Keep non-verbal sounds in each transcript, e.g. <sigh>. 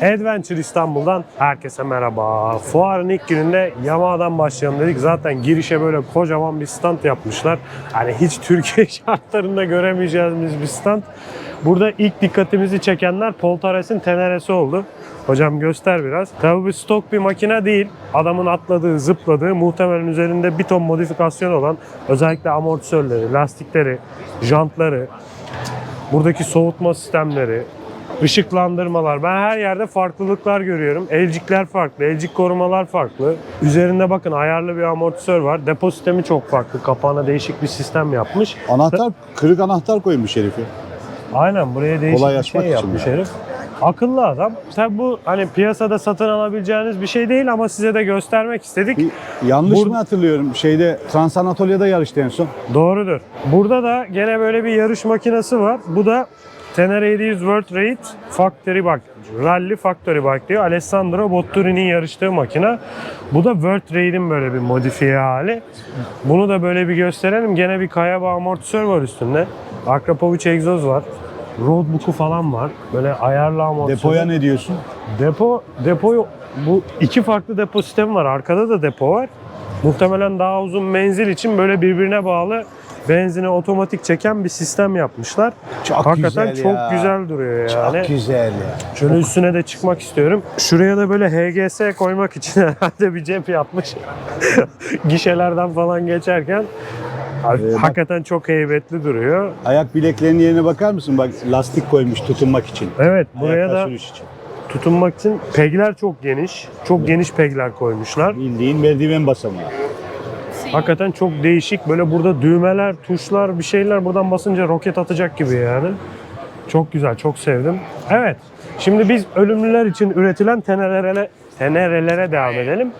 Adventure İstanbul'dan herkese merhaba. Fuarın ilk gününde Yamaha'dan başlayalım dedik. Zaten girişe böyle kocaman bir stand yapmışlar. Hani hiç Türkiye <laughs> şartlarında göremeyeceğimiz bir stand. Burada ilk dikkatimizi çekenler Poltares'in Tenere'si oldu. Hocam göster biraz. Tabii bu stok bir makine değil. Adamın atladığı, zıpladığı, muhtemelen üzerinde bir ton modifikasyon olan özellikle amortisörleri, lastikleri, jantları, buradaki soğutma sistemleri, ışıklandırmalar. Ben her yerde farklılıklar görüyorum. Elcikler farklı, elcik korumalar farklı. Üzerinde bakın ayarlı bir amortisör var. Depo sistemi çok farklı. Kapağına değişik bir sistem yapmış. Anahtar, kırık anahtar koymuş herifi. Aynen buraya değişik Kolay bir şey yapmış yani. herif. Akıllı adam. Tabi bu hani piyasada satın alabileceğiniz bir şey değil ama size de göstermek istedik. Bir yanlış Bur- mı hatırlıyorum? Şeyde Trans Anatolia'da yarıştı en son. Doğrudur. Burada da gene böyle bir yarış makinesi var. Bu da Tenere 700 World Raid Factory Bike. Rally Factory Bike diyor. Alessandro Botturi'nin yarıştığı makine. Bu da World Raid'in böyle bir modifiye hali. Bunu da böyle bir gösterelim. Gene bir kaya bağ amortisör var üstünde. Akrapovic egzoz var. Roadbook'u falan var. Böyle ayarlı amortisör. Depoya ne diyorsun? Depo, depoyu bu iki farklı depo sistemi var. Arkada da depo var. Muhtemelen daha uzun menzil için böyle birbirine bağlı benzine otomatik çeken bir sistem yapmışlar. Çok Hakikaten güzel çok ya. güzel duruyor yani. Çok güzel ya. Şöyle üstüne de çıkmak istiyorum. Şuraya da böyle HGS koymak için <laughs> herhalde bir cep yapmış. <laughs> Gişelerden falan geçerken Ee, bak- hakikaten çok heybetli duruyor. Ayak bileklerinin yerine bakar mısın? Bak lastik koymuş tutunmak için. Evet buraya Ayaklar da sürüş için. tutunmak için pegler çok geniş. Çok geniş pegler koymuşlar. Bildiğin merdiven basamağı. Hakikaten çok değişik. Böyle burada düğmeler, tuşlar, bir şeyler buradan basınca roket atacak gibi yani. Çok güzel, çok sevdim. Evet, şimdi biz ölümlüler için üretilen tenerelere, tenerelere devam edelim.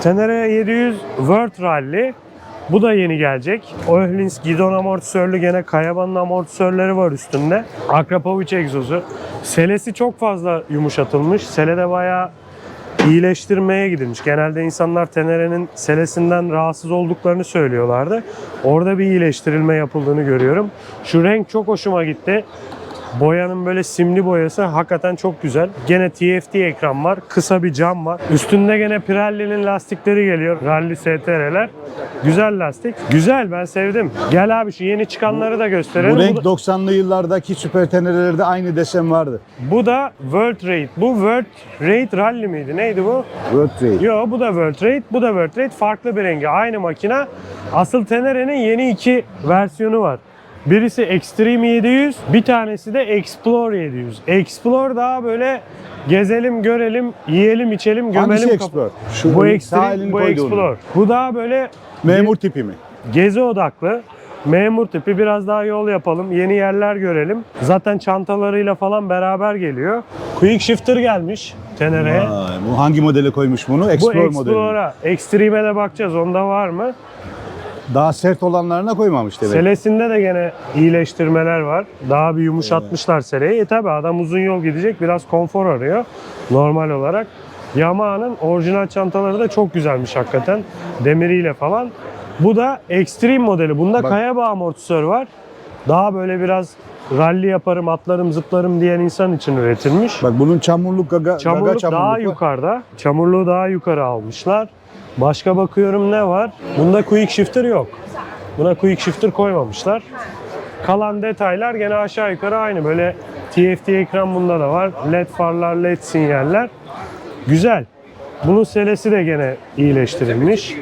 Tenere 700 World Rally. Bu da yeni gelecek. Öhlins gidon amortisörlü gene Kayaban'ın amortisörleri var üstünde. Akrapovic egzozu. Selesi çok fazla yumuşatılmış. Sele de bayağı iyileştirmeye gidilmiş. Genelde insanlar Tenere'nin selesinden rahatsız olduklarını söylüyorlardı. Orada bir iyileştirilme yapıldığını görüyorum. Şu renk çok hoşuma gitti. Boyanın böyle simli boyası hakikaten çok güzel. Gene TFT ekran var. Kısa bir cam var. Üstünde gene Pirelli'nin lastikleri geliyor. Rally STR'ler. Güzel lastik. Güzel ben sevdim. Gel abi şu yeni çıkanları da gösterelim. Bu renk da- 90'lı yıllardaki süper tenerelerde aynı desen vardı. bu da World Raid. Bu World Raid Rally miydi? Neydi bu? World Trade. Yo bu da World Raid, bu da World Raid. Farklı bir rengi. Aynı makine. Asıl Tenere'nin yeni iki versiyonu var. Birisi Extreme 700, bir tanesi de Explore 700. Explore daha böyle gezelim, görelim, yiyelim, içelim, gömelim. Hangisi Explore? Şu Bu Extreme, bu koydu onu. Explore. Bu daha böyle Memur tipi mi? gezi odaklı. Memur tipi biraz daha yol yapalım, yeni yerler görelim. Zaten çantalarıyla falan beraber geliyor. Quick Shifter gelmiş Tenere'ye. Bu hangi modele koymuş bunu? Bu Explore modeli. Explorer'a, Extreme'e de bakacağız. Onda var mı? Daha sert olanlarına koymamış demek. Selesinde de gene iyileştirmeler var. Daha bir yumuşatmışlar seleyi. E tabi adam uzun yol gidecek. Biraz konfor arıyor normal olarak. Yamaha'nın orijinal çantaları da çok güzelmiş hakikaten. Demiriyle falan. Bu da Extreme modeli. Bunda Bak. kaya bağ amortisör var. Daha böyle biraz rally yaparım, atlarım, zıplarım diyen insan için üretilmiş. Bak bunun çamurluk gaga, gaga Çamurluk çamurluk daha var. yukarıda. Çamurluğu daha yukarı almışlar. Başka bakıyorum ne var? Bunda quick shifter yok. Buna quick shifter koymamışlar. Kalan detaylar gene aşağı yukarı aynı. Böyle TFT ekran bunda da var. LED farlar, LED sinyaller. Güzel. Bunun selesi de gene iyileştirilmiş.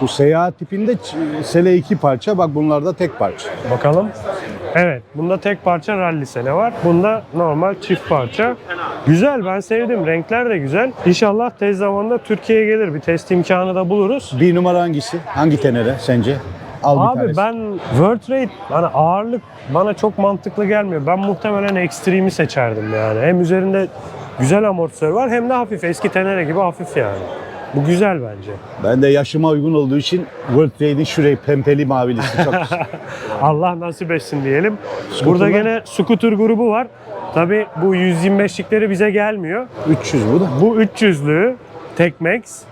Şu seyahat tipinde ç- sele iki parça. Bak bunlarda tek parça. Bakalım. Evet, bunda tek parça rally sele var. Bunda normal çift parça. Güzel, ben sevdim. Renkler de güzel. İnşallah tez zamanda Türkiye'ye gelir. Bir test imkanı da buluruz. Bir numara hangisi? Hangi tenere sence? Al bir Abi tanesi. ben World Rate hani ağırlık bana çok mantıklı gelmiyor. Ben muhtemelen Extreme'i seçerdim yani. Hem üzerinde güzel amortisör var hem de hafif. Eski Tenere gibi hafif yani. Bu güzel bence. Ben de yaşıma uygun olduğu için World Trade'in şurayı pempeli mavilisi çok güzel. <laughs> Allah nasip etsin diyelim. Scooter'lar? Burada gene scooter grubu var. Tabi bu 125'likleri bize gelmiyor. 300 bu da. Bu 300'lü Tekmax.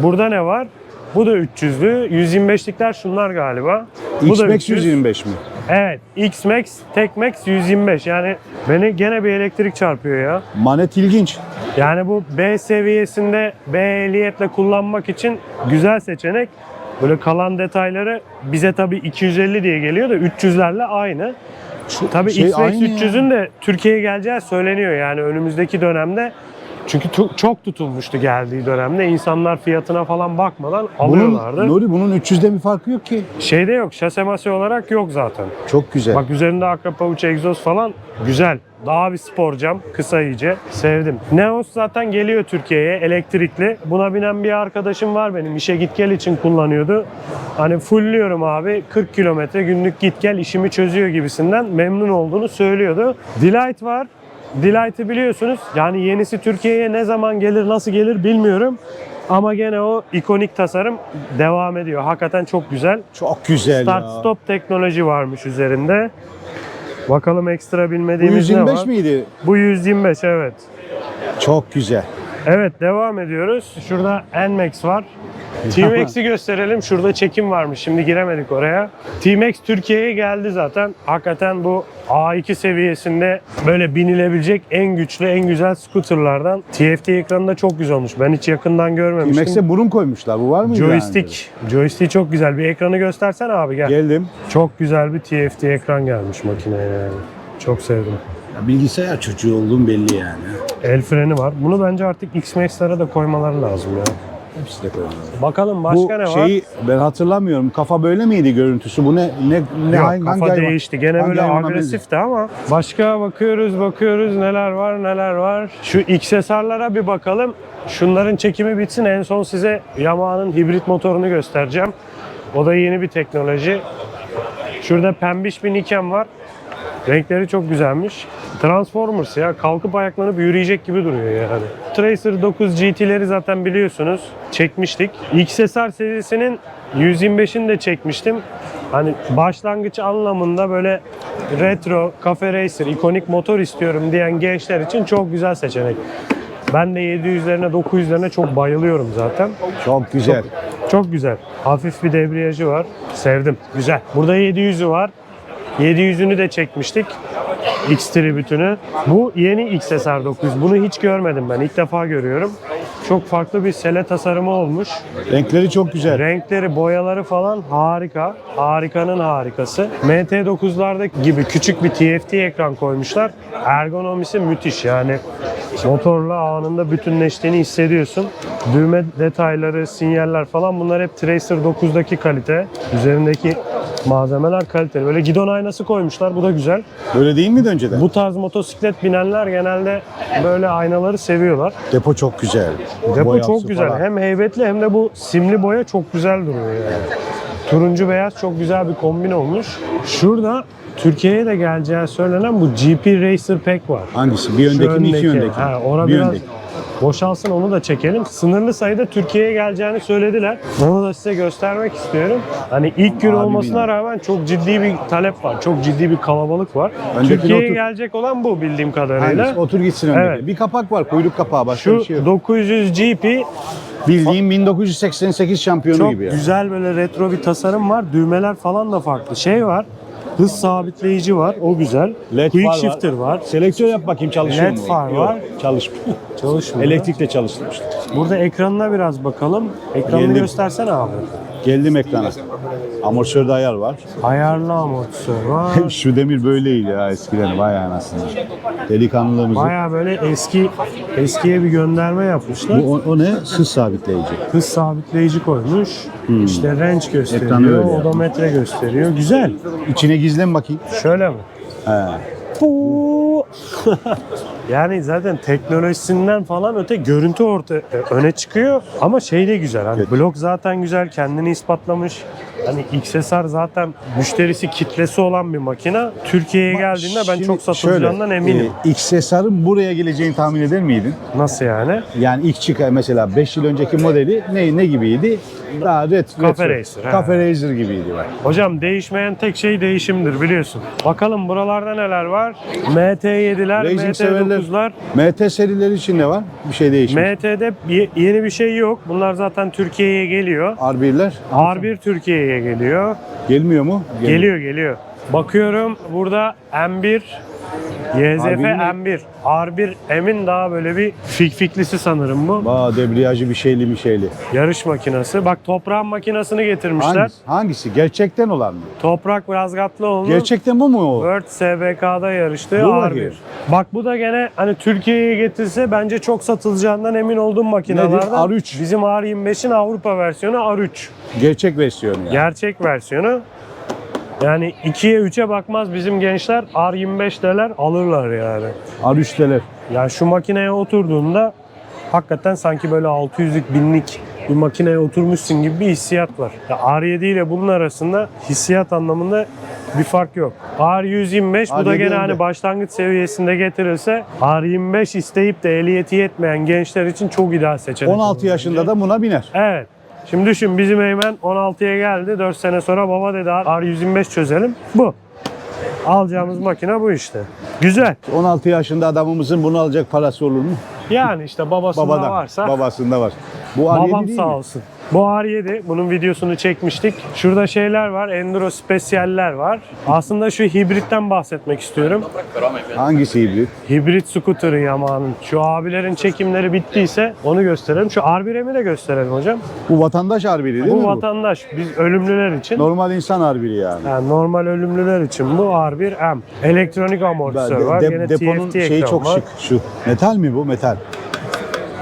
Burada ne var? Bu da 300'lü. 125'likler şunlar galiba. Bu da X-Max 300. 125 mi? Evet. X-Max, Tekmax 125. Yani beni gene bir elektrik çarpıyor ya. Manet ilginç. Yani bu B seviyesinde B ehliyetle kullanmak için güzel seçenek. Böyle kalan detayları bize tabii 250 diye geliyor da 300'lerle aynı. Tabii şey X-Max aynı ya. 300'ün de Türkiye'ye geleceği söyleniyor yani önümüzdeki dönemde. Çünkü çok tutulmuştu geldiği dönemde. İnsanlar fiyatına falan bakmadan alıyorlardı. Bunun, Nuri bunun 300'de bir farkı yok ki. Şeyde yok, şasemasi olarak yok zaten. Çok güzel. Bak üzerinde Akrapa uç egzoz falan güzel. Daha bir spor cam. Kısa iyice. Sevdim. Neos zaten geliyor Türkiye'ye elektrikli. Buna binen bir arkadaşım var benim. İşe git gel için kullanıyordu. Hani fullliyorum abi. 40 kilometre günlük git gel işimi çözüyor gibisinden memnun olduğunu söylüyordu. Delight var. Delight'ı biliyorsunuz. Yani yenisi Türkiye'ye ne zaman gelir, nasıl gelir bilmiyorum. Ama gene o ikonik tasarım devam ediyor. Hakikaten çok güzel. Çok güzel Start ya. stop teknoloji varmış üzerinde. Bakalım ekstra Bu bilmediğimiz ne 125 var? miydi? Bu 125 evet. Çok güzel. Evet devam ediyoruz. Şurada NMAX var. <laughs> T-Max'i gösterelim. Şurada çekim varmış. Şimdi giremedik oraya. T-Max Türkiye'ye geldi zaten. Hakikaten bu A2 seviyesinde böyle binilebilecek en güçlü, en güzel scooterlardan. TFT ekranı da çok güzel olmuş. Ben hiç yakından görmemiştim. IMAX'e burun koymuşlar. Bu var mıydı? Joystick. Joystick çok güzel. Bir ekranı göstersen abi gel. Geldim. Çok güzel bir TFT ekran gelmiş makineye yani. Çok sevdim. Ya bilgisayar çocuğu olduğum belli yani. El freni var. Bunu bence artık X-Max'lere de koymaları lazım ya. Hepsi de koyuyorlar. Bakalım başka Bu ne var? şeyi ben hatırlamıyorum. Kafa böyle miydi görüntüsü? Bu ne ne ne Yok, hangi, kafa hangi hayvan? değişti. Gene hangi böyle hayvana agresifti ama. Başka bakıyoruz bakıyoruz neler var neler var. Şu XSR'lara bir bakalım. Şunların çekimi bitsin. En son size Yamaha'nın hibrit motorunu göstereceğim. O da yeni bir teknoloji. Şurada pembiş bir Niken var. Renkleri çok güzelmiş. Transformers ya kalkıp ayaklanıp yürüyecek gibi duruyor yani. Tracer 9 GT'leri zaten biliyorsunuz. Çekmiştik. XSR serisinin 125'ini de çekmiştim. Hani başlangıç anlamında böyle retro, cafe racer, ikonik motor istiyorum diyen gençler için çok güzel seçenek. Ben de 700'lerine 900'lerine çok bayılıyorum zaten. Çok güzel. Çok güzel. Hafif bir debriyajı var. Sevdim. Güzel. Burada 700'ü var. 700'ünü de çekmiştik. X tribütünü. Bu yeni XSR 900. Bunu hiç görmedim ben. İlk defa görüyorum. Çok farklı bir sele tasarımı olmuş. Renkleri çok güzel. Renkleri, boyaları falan harika. Harikanın harikası. MT9'larda gibi küçük bir TFT ekran koymuşlar. Ergonomisi müthiş yani. Motorla anında bütünleştiğini hissediyorsun. Düğme detayları, sinyaller falan bunlar hep Tracer 9'daki kalite. Üzerindeki malzemeler kaliteli. Böyle gidon aynası koymuşlar. Bu da güzel. Böyle değil miydi önceden? Bu tarz motosiklet binenler genelde böyle aynaları seviyorlar. Depo çok güzel. Depo Boyası çok güzel. falan. Hem heybetli hem de bu simli boya çok güzel duruyor yani. Turuncu beyaz çok güzel bir kombin olmuş. Şurada Türkiye'ye de geleceği söylenen bu GP Racer Pack var. Hangisi? Bir Şu öndeki mi iki öndeki? Ha, ona bir biraz öndeki. Boşalsın onu da çekelim. Sınırlı sayıda Türkiye'ye geleceğini söylediler. Onu da size göstermek istiyorum. Hani ilk gün Abi olmasına bilmiyorum. rağmen çok ciddi bir talep var. Çok ciddi bir kalabalık var. Öndekine Türkiye'ye otur. gelecek olan bu bildiğim kadarıyla. Hangisi? Otur gitsin öndeki. Evet. Bir kapak var. Kuyruk kapağı. Başka Şu bir şey yok. 900 GP Bildiğim 1988 şampiyonu Çok gibi ya. güzel böyle retro bir tasarım var. Düğmeler falan da farklı. Şey var. Hız sabitleyici var. O güzel. LED Quick far shifter var. Selektör yap bakayım çalışıyor LED mu? far Yok, var. Çalışmıyor. Çalışmıyor. Elektrikle çalıştırmışlar. Burada ekranına biraz bakalım. Ekranını Geldim. göstersene abi. Geldim ekrana. Amortisörde ayar var. Ayarlı amortisör var. <laughs> Şu demir böyleydi ya eskiden bayağı anasını. Delikanlılığımızı. Baya böyle eski eskiye bir gönderme yapmışlar. Bu, o, o ne? Hız sabitleyici. Hız sabitleyici koymuş. İşte range gösteriyor, odometre gösteriyor. Güzel. İçine gizlen bakayım. Şöyle mi? He. Bu. <laughs> yani zaten teknolojisinden falan öte görüntü orta e, öne çıkıyor ama şey de güzel. Hani blok zaten güzel, kendini ispatlamış. Hani XSR zaten müşterisi kitlesi olan bir makine. Türkiye'ye geldiğinde ben Şimdi çok satılacağından şöyle, eminim. e, XSR'ın buraya geleceğini tahmin eder miydin? Nasıl yani? Yani ilk çıkan mesela 5 yıl önceki modeli ne ne gibiydi? Daha ret, Cafe retro. Racer. Cafe Racer gibiydi bak. Hocam değişmeyen tek şey değişimdir biliyorsun. Bakalım buralarda neler var? MT7'ler, Racing severler. MT9'lar. MT serileri için ne var? Bir şey değişmiş. MT'de ye- yeni bir şey yok. Bunlar zaten Türkiye'ye geliyor. R1'ler R1 Türkiye'ye geliyor. gelmiyor mu? Geliyor geliyor. Bakıyorum burada M1 YZF R1 mi? M1. R1 M'in daha böyle bir fikfiklisi sanırım bu. Aa debriyajı bir şeyli bir şeyli. Yarış makinesi. Bak toprağın makinesini getirmişler. Hangisi? Hangisi? Gerçekten olan mı? Toprak Razgatlıoğlu'nun Gerçekten bu mu o? World SBK'da yarıştığı Dur R1. bakayım. Bak bu da gene hani Türkiye'ye getirse bence çok satılacağından emin olduğum makinelerden. Nedir? R3. Bizim R25'in Avrupa versiyonu R3. Gerçek versiyonu yani. Gerçek versiyonu. Yani 2'ye 3'e bakmaz bizim gençler R25 deler alırlar yani. R3'teler. Ya şu makineye oturduğunda hakikaten sanki böyle 600'lük binlik bir makineye oturmuşsun gibi bir hissiyat var. Ya R7 ile bunun arasında hissiyat anlamında bir fark yok. R125 bu da R7 gene hani başlangıç seviyesinde getirilse R25 isteyip de ehliyeti yetmeyen gençler için çok ideal seçenek. 16 olur yaşında da buna biner. Evet. Şimdi düşün bizim Eymen 16'ya geldi. 4 sene sonra baba dedi R125 çözelim. Bu. Alacağımız makine bu işte. Güzel. 16 yaşında adamımızın bunu alacak parası olur mu? Yani işte babasında Babadan. varsa Babasında var. Bu babam R7 değil sağ mi? olsun. Bu R7. Bunun videosunu çekmiştik. Şurada şeyler var. Enduro spesyaller var. Aslında şu hibritten bahsetmek istiyorum. Hangisi hibrit? Hibrit scooter'ı Yamaha'nın. Şu abilerin çekimleri bittiyse onu gösterelim. Şu R1'i de gösterelim hocam. Bu vatandaş R1'i değil mi Bu bu? vatandaş. Biz ölümlüler için. Normal insan R1'i yani. Yani normal ölümlüler için bu R1M. Elektronik amortisör var. de- Gene deponun TFT şeyi çok var. şık. Şu. Metal mi bu? Metal.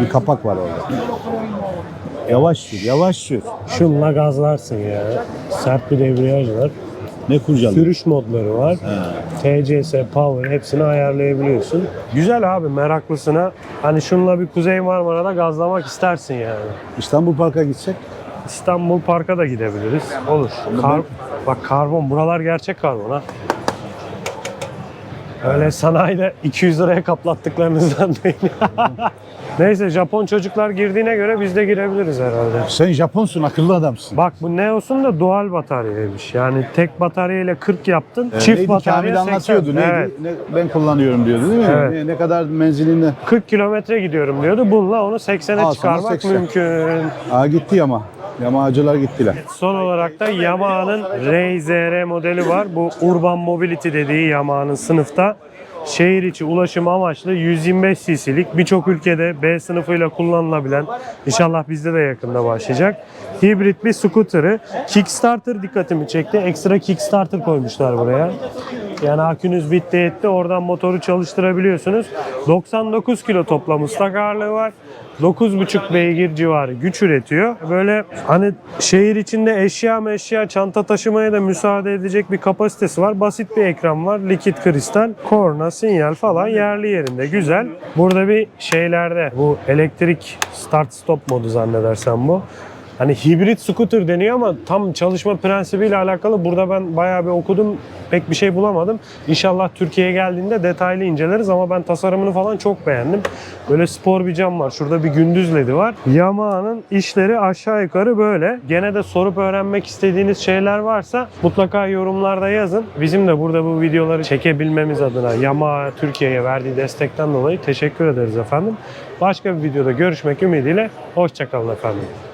Bir kapak var orada. Yavaş sür, yavaş sür. Şunla gazlarsın ya. Sert bir debriyaj var. Ne kurcalıyor? Sürüş modları var. TCS, Power hepsini ayarlayabiliyorsun. Güzel abi meraklısına. Hani şunla bir Kuzey Marmara'da gazlamak istersin yani. İstanbul Park'a gitsek İstanbul Park'a da gidebiliriz. Olur. Kar- bak karbon. Buralar gerçek karbon ha. Öyle sanayide 200 liraya kaplattıklarınızdan <laughs> değil. Neyse Japon çocuklar girdiğine göre biz de girebiliriz herhalde. sen Japonsun, akıllı adamsın. Bak bu Neos'un da dual bataryaymış. Yani tek bataryayla 40 yaptın. Ee, çift neydi? batarya Kamil 80. anlatıyordu. Neydi? Evet. Ne, ben kullanıyorum diyordu değil mi? Evet. Ne, ne kadar menzilinde? 40 kilometre gidiyorum diyordu. Bununla onu 80'e Al sana çıkarmak 80. mümkün. Aa gitti Yama. Yamacılar gittiler. Son olarak da Yamaha'nın Ray ZR modeli var. Bu Urban Mobility dediği Yamaha'nın sınıfta şehir içi ulaşım amaçlı 125 cc'lik birçok ülkede B sınıfıyla kullanılabilen inşallah bizde de yakında başlayacak. Hibrit bir scooter'ı. Kickstarter dikkatimi çekti. Ekstra Kickstarter koymuşlar buraya. Yani akünüz bitti etti oradan motoru çalıştırabiliyorsunuz. 99 kilo toplam ıslak ağırlığı var. 9,5 beygir civarı güç üretiyor. Böyle hani şehir içinde eşya meşya çanta taşımaya da müsaade edecek bir kapasitesi var. Basit bir ekran var. Likit kristal, korna, sinyal falan yerli yerinde. Güzel. Burada bir şeylerde bu elektrik start stop modu zannedersem bu. Hani hibrit scooter deniyor ama tam çalışma prensibiyle alakalı burada ben bayağı bir okudum. Pek bir şey bulamadım. İnşallah Türkiye'ye geldiğinde detaylı inceleriz ama ben tasarımını falan çok beğendim. Böyle spor bir cam var. Şurada bir gündüz ledi var. Yamaha'nın işleri aşağı yukarı böyle. Gene de sorup öğrenmek istediğiniz şeyler varsa mutlaka yorumlarda yazın. Bizim de burada bu videoları çekebilmemiz adına Yamaha Türkiye'ye verdiği destekten dolayı teşekkür ederiz efendim. Başka bir videoda görüşmek ümidiyle. Hoşçakalın efendim.